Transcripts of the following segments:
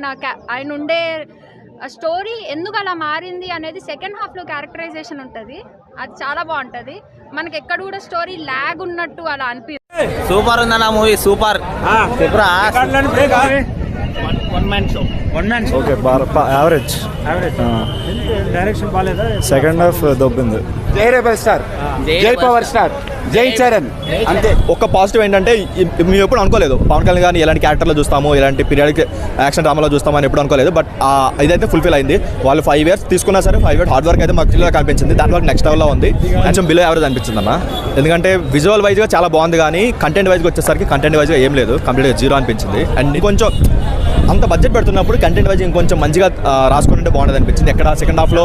నా క్యా- ఆయన ఉండే స్టోరీ ఎందుకు అలా మారింది అనేది సెకండ్ హాఫ్లో క్యారెక్టరైజేషన్ ఉంటుంది. అది చాలా బాగుంటుంది. మనకి ఎక్కడ కూడా స్టోరీ ల్యాగ్ ఉన్నట్టు అలా అనిపి సూపర్ ఉందన్న మూవీ సూపర్. చెప్పురా. One man show okay average direction బాగాలేదా సెకండ్ హాఫ్ దొబ్బింది. జై స్టార్. జై పవర్ స్టార్. జై చరణ్. అంతే ఒక పాజిటివ్ ఏంటంటే మేము ఎప్పుడు అనుకోలేదు. పవన్ కళ్యాణ్ గారిని ఎలాంటి క్యారెక్టర్లో చూస్తాము ఎలాంటి పీరియడ్ యాక్షన్ డ్రామాలో చూస్తామని ఎప్పుడు అనుకోలేదు. బట్ ఇదైతే ఫుల్ఫిల్ అయింది. వాళ్ళు ఫైవ్ ఇయర్స్ తీసుకున్నా సరే ఫైవ్ ఇయర్స్ హార్డ్ వర్క్ అయితే మాకు క్లియర్గా కనిపించింది. దాని వల్ల నెక్స్ట్ లెవెల్లో ఉంది. కొంచెం బిలో యావరేజ్ అనిపించింది అన్న ఎందుకంటే విజువల్ వైజ్గా చాలా బాగుంది కానీ కంటెంట్ వైజ్గా వచ్చేసరికి కంటెంట్ వైజ్గా ఏం లేదు. కంప్లీట్గా జీరో అనిపించింది. అండ్ కొంచెం అంత బడ్జెట్ పెడుతున్నప్పుడు కంటెంట్ వైజ్ ఇంకొంచెం మంచిగా రాసుకుంటే బాగుంటుంది అనిపించింది. ఎక్కడ సెకండ్ హాఫ్లో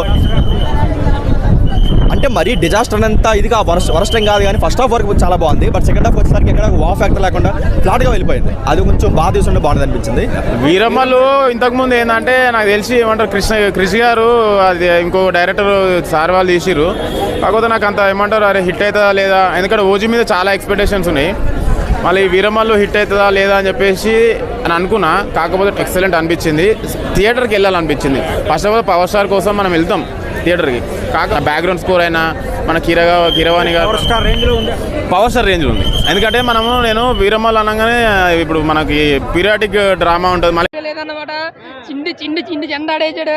అంటే మరీ డిజాస్టర్ అంతా ఇదిగా వరస్ట్ వరస్టం కాదు కానీ ఫస్ట్ హాఫ్ వరకు చాలా బాగుంది. బట్ సెకండ్ హాఫ్ వచ్చేసరికి ఎక్కడ వా ఫ్యాక్టర్ లేకుండా ఫ్లాట్గా వెళ్ళిపోయింది. అది కొంచెం బాధ తీసుకుంటే బాగుంది అనిపించింది. వీరమ్మలు ఇంతకుముందు ఏంటంటే నాకు తెలిసి ఏమంటారు కృష్ణ కృషి గారు అది ఇంకో డైరెక్టర్ సార్ వాళ్ళు తీసిర్రు. కాకపోతే నాకు అంత ఏమంటారు అరే హిట్ అవుతుందా లేదా? ఎందుకంటే ఓజీ మీద చాలా ఎక్స్పెక్టేషన్స్ ఉన్నాయి. మళ్ళీ వీరమ్మలు హిట్ అవుతుందా లేదా అని చెప్పేసి అని అనుకున్నా. కాకపోతే ఎక్సలెంట్ అనిపించింది. థియేటర్కి వెళ్ళాలనిపించింది. First half all power star కోసం మనం వెళ్తాం. థియేటర్కి. కాక బ్యాక్గ్రౌండ్ స్కోర్ అయినా మన కిరగా కిరవాణి గారు స్టార్ రేంజ్లో ఉంది పవర్ స్టార్ రేంజ్లో ఉంది. ఎందుకంటే మనము నేను వీరమ్మలు అనగానే ఇప్పుడు మనకి పీరియాటిక్ డ్రామా ఉంటుంది. మళ్ళీ లేదన్నమాట. చిండి చిండి చిండి చెండాడేసాడు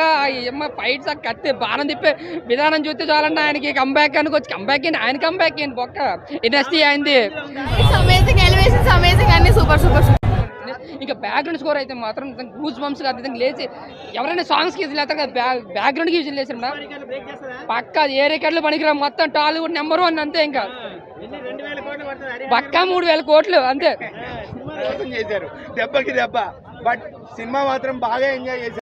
అమ్మ ఫైట్స్ ఆ కత్తి బాణం తిప్పే విధానం చూస్తే చాలండి ఆయనకి. కంబ్యాక్ అనుకోవచ్చు కంబ్యాక్ ఏంటి? ఆయన కంబ్యాక్ ఏంటి? బొక్క. ఇండస్ట్రీ అయింది. అమేజింగ్ ఎలివేషన్స్ అమేజింగ్ అన్ని సూపర్ సూపర్ బ్యాక్గ్రౌండ్ స్కోర్ అయితే మాత్రం గూస్ బంప్స్ నిజంగా లేచి ఎవరైనా సాంగ్స్కి లేస్తారు కదా బ్యాక్గ్రౌండ్కి విజువల్ లేకుండా పక్క ఏ రికార్డులు పనికిరా మొత్తం టాలీవుడ్ నెంబర్ వన్ అంతే ఇంకా. పక్కా మూడు వేల కోట్లు అంతే. చేశారు. దెబ్బకి దెబ్బ. బట్ సినిమా మాత్రం బాగా ఎంజాయ్ చేశారు.